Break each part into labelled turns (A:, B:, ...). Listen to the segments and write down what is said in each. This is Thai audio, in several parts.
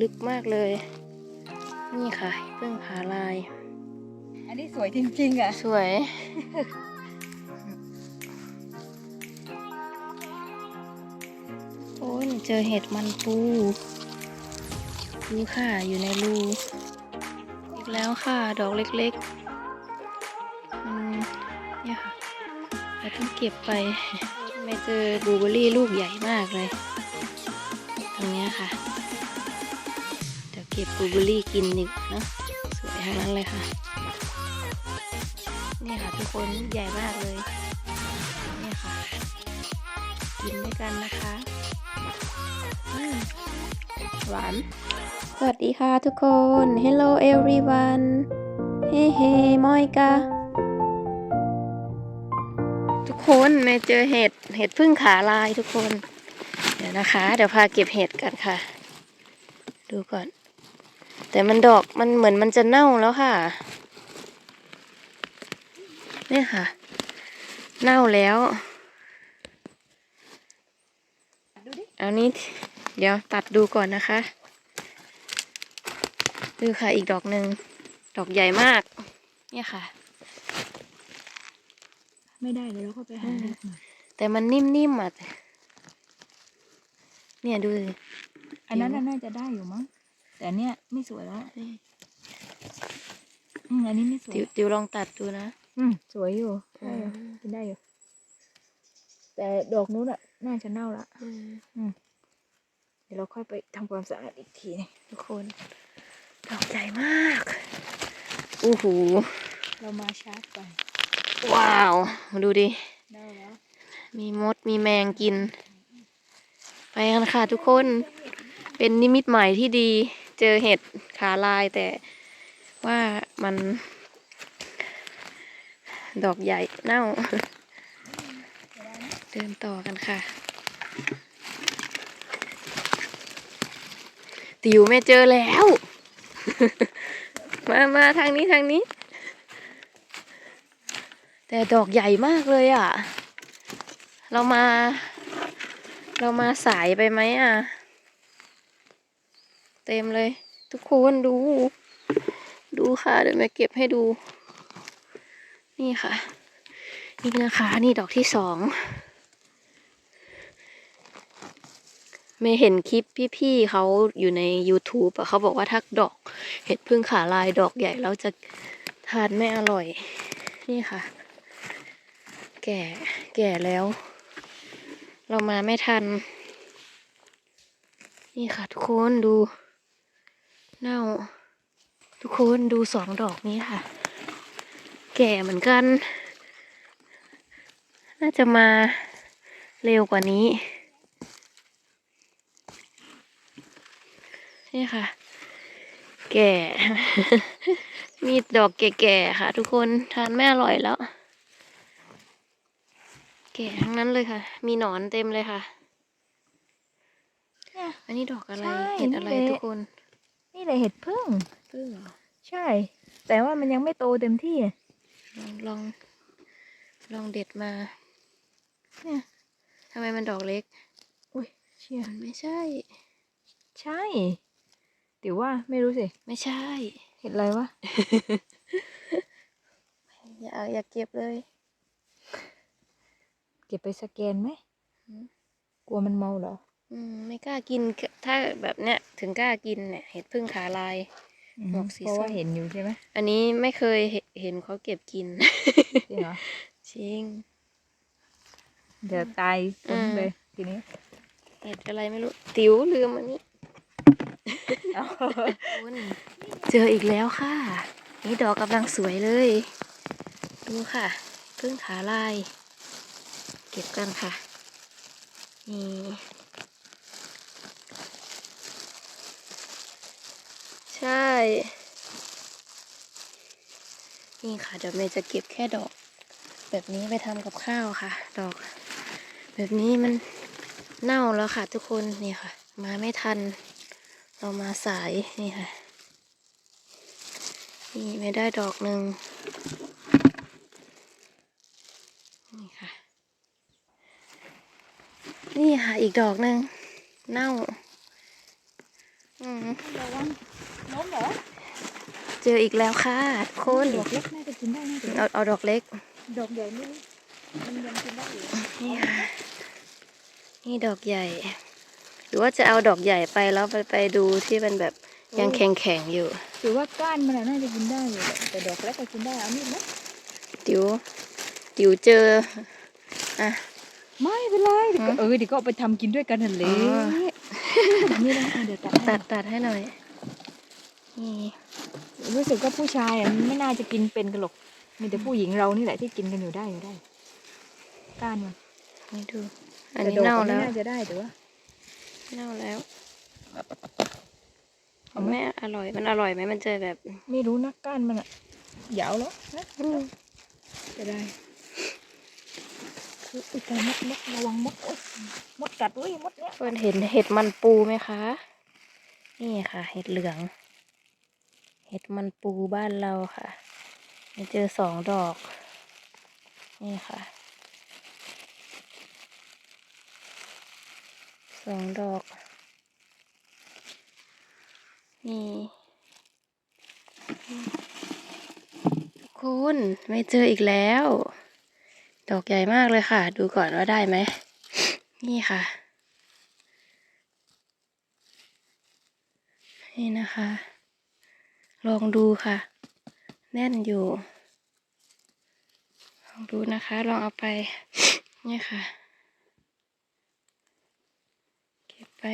A: ลึกมากเลย นี่ค่ะเพิ่งผาลาย
B: อันนี้สวยจริงๆอะ
A: สวย โอ้ยเจอเห็ดมันปูดูค่ะอยู่ในรูอีกแล้วค่ะ ดอกเล็กๆอืมเนี่ยค่ะเราต้องเก็บไปไม่เจอบลูเบอร์รี่ลูกใหญ่มากเลย ตรงเนี้ยค่ะเดี๋ยวเก็บบลูเบอร์รี่กินดีกว่าเนะสวยทั้งนั้นเลยค่ะ นี่ค่ะทุกคนใหญ่มากเลย นี่ค่ะ กินด้วยกันนะคะหวาน สวัสดีค่ะทุกคน Hello everyone เฮ้เฮ้มอยกาทุกคนแม่เจอเห็ด เห็ดพึ่งขาลายทุกคน เดี๋ยวนะคะ เดี๋ยวพาเก็บเห็ดกันค่ะ ดูก่อน แต่มันดอกมันเหมือนมันจะเน่าแล้วค่ะ เนี่ยค่ะ เน่าแล้ว
B: ดูดิ
A: เอานี้เดี๋ยวตัดดูก่อนนะคะดูค่ะอีกดอกหนึ่งดอกใหญ่มาก เนี่ยค่ะ
B: ไม่ได้เลยแล้วก็ไปหาเห็ดมา
A: แต่มันนิ่มๆอะเนี่ยดูสิ
B: อันนั้นน่ะน่าจะได้อยู่มั้ง แต่เนี้ยไม่สวยแล้ว
A: นี่
B: อืมอันนี้ไม่สวย
A: ติวติวลองตัดดูนะ
B: อืมสวยอยู่
A: อื
B: ได้อยู่
A: ม
B: กินได้อยู่ แต่ดอกนู้นอะ น่าจะเน่าละเดี๋ยวเราค่อยไปทำความสะอาดอีกทีนึง
A: ทุกคนดอกใหญ่มากอู้หู
B: เรามาชาร์จไป
A: ว้าว ดูดิ
B: เน่าแล้ว
A: มีมดมีแมงกิน ไปกันค่ะทุกคน เป็นนิมิตใหม่ที่ดี เจอเห็ดขาลายแต่ว่ามัน ดอกใหญ่เน่า เดินต่อกันค่ะ ติวแม่เจอแล้ว มามาทางนี้ทางนี้ แต่ดอกใหญ่มากเลยอะ เรามา เรามาสายไปไหมอะ เต็มเลย ทุกคนดู ดูค่ะ เดี๋ยวแม่เก็บให้ดู นี่ค่ะ นี่นะคะ นี่ดอกที่สองเมย์เห็นคลิปพี่ๆเขาอยู่ใน YouTube อะเขาบอกว่าถ้าดอก เห็ดพึ่งขาลายดอกใหญ่แล้วจะทานไม่อร่อย นี่ค่ะ แก่แก่แล้ว เรามาไม่ทัน นี่ค่ะทุกคนดู เน่า ทุกคนดูสองดอกนี้ค่ะ แก่เหมือนกัน น่าจะมาเร็วกว่านี้ นี่ค่ะ แก่ มีดอกแก่ๆค่ะ ทุกคนทานไม่อร่อยแล้ว แก่ทั้งนั้นเลยค่ะ มีหนอนเต็มเลยค่ะ
B: เนี่ย
A: อันนี้ดอกอะไร
B: ใช่
A: เห็ดอะไร
B: นี่แหละ
A: ทุกคน
B: นี่เลยเห็ดพึ่ง
A: พึ่งเหรอ
B: ใช่ แต่ว่ามันยังไม่โตเต็มที่อะ
A: ลองลองลองเด็ดมา
B: เนี่ย
A: ทำไมมันดอกเล็ก
B: อุ้ยเชี่ย
A: มันไม่ใช่
B: ใช่ติว่าไม่รู้สิ
A: ไม่ใช่
B: เห็ดอะไรวะ
A: อย่าอย่าเก็บเลย
B: เก็บไปสแกนไหม
A: อืม
B: กลัวมันเมาเหรอ
A: อืมไม่กล้ากินถ้าแบบเนี้ยถึงกล้ากินเนี่ยเห็ดพึ่งขาลาย
B: อืม
A: ดอกสี
B: เพราะว่า
A: ส้ม
B: เห็นอยู่ใช่ไหม
A: อันนี้ไม่เคยเห็นเห็นเขาเก็บกิน
B: จริงเหรอ
A: จริง
B: เดี๋ยวตาย
A: อื
B: คน
A: ม
B: เลยทีนี้
A: เห็ดอะไรไม่รู้ติ๋วลืมอันนี้ คุณเจออีกแล้วค่ะ นี่ดอกกำลังสวยเลย ดูค่ะพึ่งขาลาย เก็บกันค่ะ นี่ ใช่ นี่ค่ะเดี๋ยวเมย์จะเก็บแค่ดอก แบบนี้ไปทำกับข้าวค่ะ ดอก แบบนี้มันเน่าแล้วค่ะทุกคนนี่ค่ะ มาไม่ทัน เรามาสายนี่ค่ะ นี่ไม่ได้ดอกหนึ่งนี่ค่ะ นี่ค่ะอีกดอกหนึ่งเน่า อืม
B: ระวัง ล้มเหรอ
A: เจออีกแล้วค่ะทุกคน
B: ดอกเล็กน่าจะกินได้น่าจะ
A: เอาเอาดอกเล็ก
B: ดอกใหญ่นี่มันยังกินได้อยู่
A: นี่ค่ะนี่ดอกใหญ่ หรือว่าจะเอาดอกใหญ่ไปแล้วไปไปดูที่มันแบบยังแข็งแข็งๆอยู่
B: ถือว่าก้านมันอะน่าจะกินได้อยู่แหละแต่ดอกเล็กก็กินได้เอามีดไหม
A: ติ๋วติ๋วเจออะ
B: ไม่เป็นไรเดี๋ยวก็
A: ฮะ
B: เออเดี๋ยวก็เอาไปทำกินด้วยกันนั่นแหละ
A: อ๋อ
B: นี่นะเดี๋ยวตัด
A: ตั
B: ให้
A: ดตัดให้หน่อย นี่
B: รู้สึกว่าผู้ชายอะมันไม่น่าจะกินเป็นกันหรอกมีแต่ผู้หญิงเรานี่แหละที่กินกันอยู่ได้อยู่ได้ก้านมัน
A: นี่ดู อัน
B: แต่
A: นี้
B: ดอก
A: เน่า
B: มัน
A: แล้ว
B: ไม่น่าจะได้แต่ว่า
A: เน่าแล้ว
B: เอาไหม
A: แม่อร่อยมันอร่อยไหมมันจะแบบ
B: ไม่รู้นะก้านมันอะยาวแล้วนะ
A: อืม
B: จะได้คืออุยตายมดมดระวังมดโอ๊ยมดกัดเว้ยมดเนี้ย
A: เพื่อนเห็นเห็ดมันปูไหมคะ นี่ค่ะ เห็ดเหลือง เห็ดมันปูบ้านเราค่ะเจอสองดอก นี่ค่ะ สองดอก นี่คุณไม่เจออีกแล้ว ดอกใหญ่มากเลยค่ะ ดูก่อนว่าได้ไหม นี่ค่ะ นี่นะคะ ลองดูค่ะ แน่นอยู่ ลองดูนะคะ ลองเอาไปนี่ค่ะ เก็บไป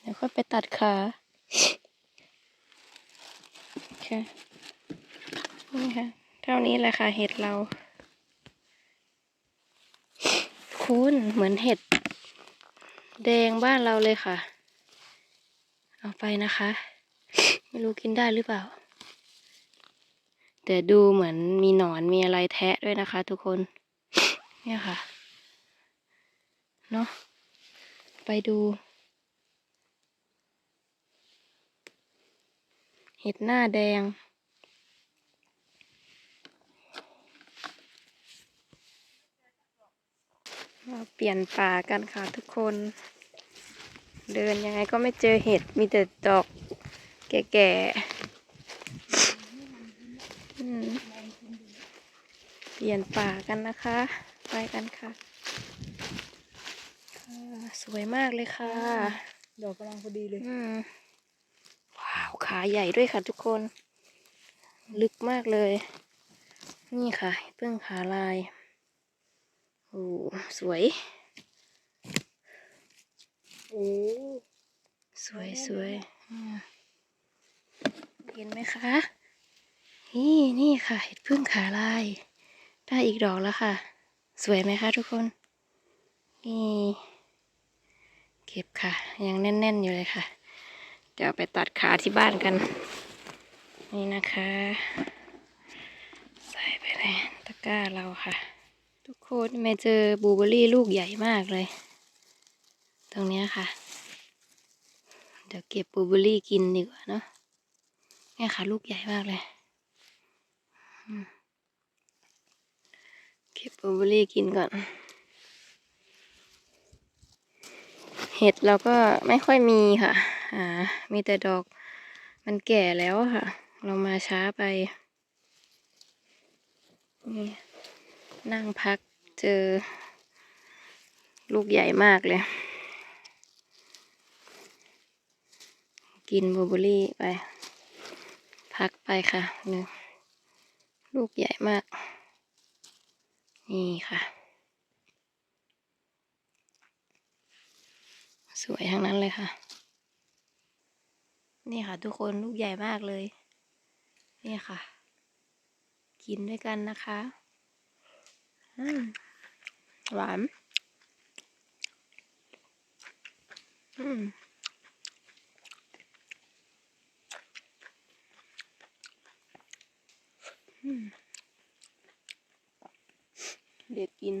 A: เดี๋ยวค่อยไปตัดขาโอเคนี่ค่ะ เท่านี้แหละค่ะเห็ดเรา คุณเหมือนเห็ด แดงบ้านเราเลยค่ะ เอาไปนะคะ ไม่รู้กินได้หรือเปล่า แต่ดูเหมือนมีหนอนมีอะไรแทะด้วยนะคะ ทุกคน เนี่ยค่ะ เนาะไปดูเห็ดหน้าแดง มาเปลี่ยนป่ากันค่ะทุกคน เดินยังไงก็ไม่เจอเห็ด มีแต่ดอก แก่ๆอืมเปลี่ยนป่ากันนะคะ ไปกันค่ะค่ะ สวยมากเลยค่ะ
B: ดอกกำลังพอดีเลย
A: อืมว้าว ขาใหญ่ด้วยค่ะทุกคน ลึกมากเลย นี่ค่ะ เพิ่งขาลาย โอ้สวย
B: โอ้
A: สวยสวยอืม เห็นไหมคะ นี่นี่ค่ะเห็ดพึ่งขาลาย ได้อีกดอกแล้วค่ะ สวยไหมคะทุกคน นี่ เก็บค่ะ ยังแน่น ๆ อยู่เลยค่ะ เดี๋ยวไปตัดขาที่บ้านกัน นี่นะคะ ใส่ไปในตะกร้าเราค่ะ ทุกคนแม่เจอบูเบอรี่ลูกใหญ่มากเลย ตรงนี้ค่ะ เดี๋ยวเก็บบูเบอร์รี่กินดีกว่าเนาะ เนี่ยค่ะ ลูกใหญ่มากเลยเก็บบลูเบอรี่กินก่อน เห็ดเราก็ไม่ค่อยมีค่ะ อ่า มีแต่ดอกมันแก่แล้วค่ะ เรามาช้าไป นี่นั่งพักเจอ ลูกใหญ่มากเลย กินบลูเบอรี่ไป พักไปค่ะหนึ่งลูกใหญ่มาก นี่ค่ะ สวยทั้งนั้นเลยค่ะ นี่ค่ะ ทุกคนลูกใหญ่มากเลย นี่ค่ะ กินด้วยกันนะคะหวาน อืมอืม เด็ดกิน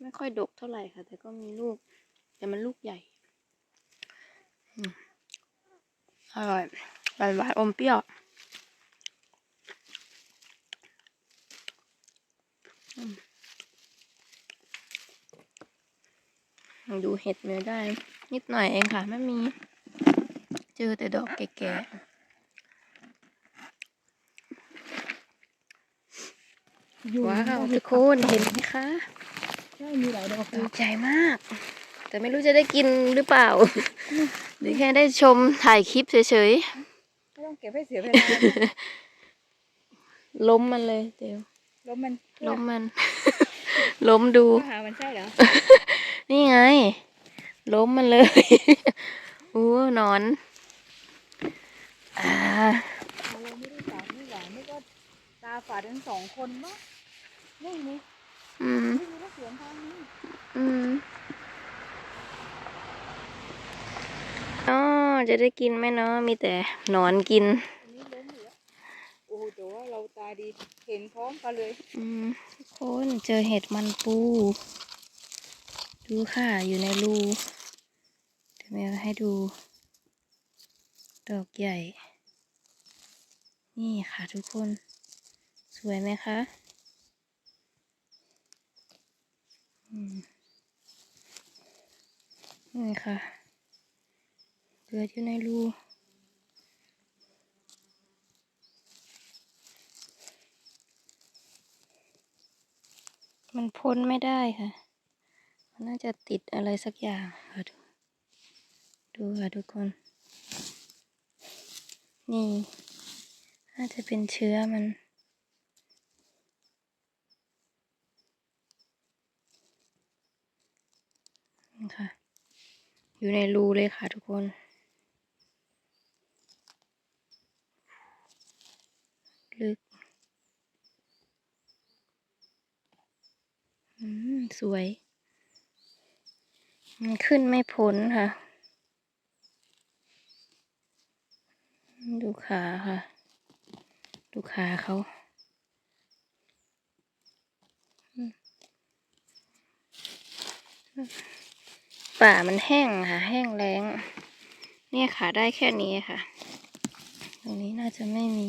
A: ไม่ค่อยดกเท่าไหร่ค่ะ แต่ก็มีลูก แต่มันลูกใหญ่ อร่อยหวานหวานอมเปรี้ยวดูเห็ดไม่ได้ นิดหน่อยเองค่ะ ไม่มี เจอแต่ดอกแก่ๆ ว้าวทุกคนเห็นไหมคะ
B: ใช่มีหลายดอกเล
A: ดี
B: ย
A: ใจมาก แต่ไม่รู้จะได้กินหรือเปล่า หรือแค่ได้ชมถ่ายคลิปเฉย
B: ไม่ต้องเก็บให้เสียเวลา
A: ๆล้มมันเลยเดี๋ยว
B: แล้วมัน
A: ล้มมัน ล้มดู
B: หามันใช่เหรอ
A: นี่ไง ล้มมันเลยอู้หนอนอ่า
B: เราไม่ได้ฝาดไม่หวานนี่ก็ตาฝาดทั้งสองคนมั้ง นี่นี่
A: อืม
B: ไม่มีรถสวนทางนี้
A: อืมอ๋อจะได้กินไหมเนาะมีแต่หนอนกิน
B: อันนี้ล้มอยู่แล้วโอ้โหแต่ว่าเราตาดีเห็นพร้อมกันเลย
A: อืมทุกคนเจอเห็ดมันปู ดูค่ะอยู่ในรูเดี๋ยวแม่ให้ดู ดอกใหญ่ นี่ค่ะทุกคน สวยไหมคะอืม นี่ค่ะเกิดอยู่ในรูมันพ้นไม่ได้ค่ะ มันน่าจะติดอะไรสักอย่างค่ะดู ดูค่ะทุกคน นี่ น่าจะเป็นเชื้อมัน ค่ะ อยู่ในรูเลยค่ะทุกคน ลึก อืม สวย มันขึ้นไม่พ้นค่ะ ดูขาค่ะ ดูขาเขาอืม ป่ามันแห้งค่ะ แห้งแล้ง เนี่ยค่ะได้แค่นี้ค่ะ ตรงนี้น่าจะไม่มี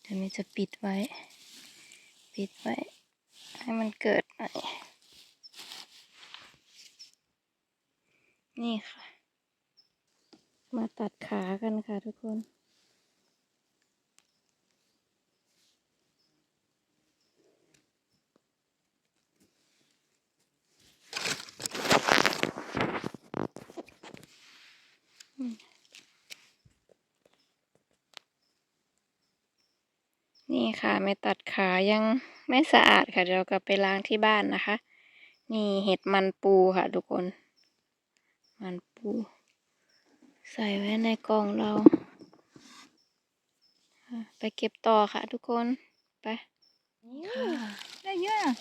A: เดี๋ยวนี้จะปิดไว้ ปิดไว้ ให้มันเกิดหน่อยนี่ค่ะ มาตัดขากันค่ะทุกคน นี่ค่ะ ไม่ตัดขายังไม่สะอาดค่ะ เดี๋ยวเรากลับไปล้างที่บ้านนะคะ นี่เห็ดมันปูค่ะทุกคน มันปู ใส่ไว้ในกล่องเราอะไปเก็บต่อค่ะทุกคน ไปค่ะ
B: ได้เยอะอะ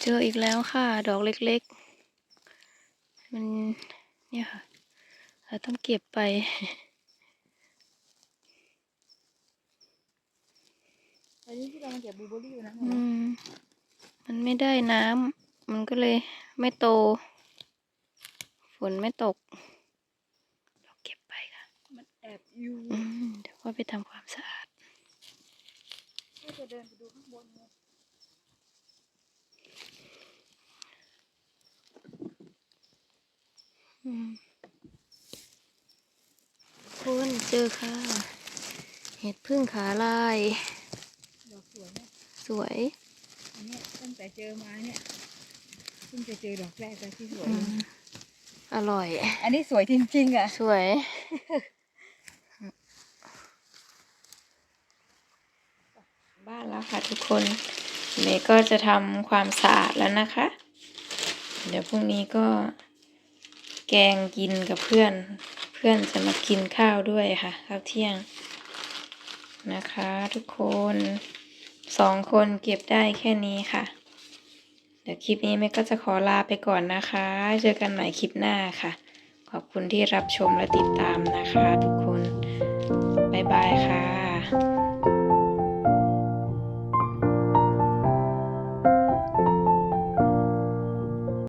A: เจออีกแล้วค่ะ ดอกเล็กๆ มันเนี่ยค่ะ เราต้องเก็บไป
B: อันนี้ที่เรามาเก็บบลูเบอร์รี่อยู่นะ
A: อืม มันไม่ได้น้ำมันก็เลยไม่โต ฝนไม่ตก เราเก็บไปค่ะ
B: มันแอบอยู่
A: อืมเดี๋ยวก็ไปทำความสะอาด
B: ก็จะเดินไปดูข้างบนไง
A: อืมคุณเจอค่ะ เห็ดพึ่งขาลาย
B: ดอกสวยเนี่ย
A: สวย
B: อันเนี้ยตั้งแต่เจอมาเนี่ยเพิ่งจะเจอดอกแรกเลยที่สวย
A: อืมอร่อย
B: อันนี้สวยจริงๆอะ
A: สวย บ้านแล้วค่ะทุกคน เมย์ก็จะทำความสะอาดแล้วนะคะ เดี๋ยวพรุ่งนี้ก็แกงกินกับเพื่อน เพื่อนจะมากินข้าวด้วยค่ะข้าวเที่ยงนะคะทุกคน สองคนเก็บได้แค่นี้ค่ะ เดี๋ยวคลิปนี้แม่ก็จะขอลาไปก่อนนะคะ เจอกันใหม่คลิปหน้าค่ะ ขอบคุณที่รับชมและติดตามนะคะ ทุกคน บ๊ายบายค่ะ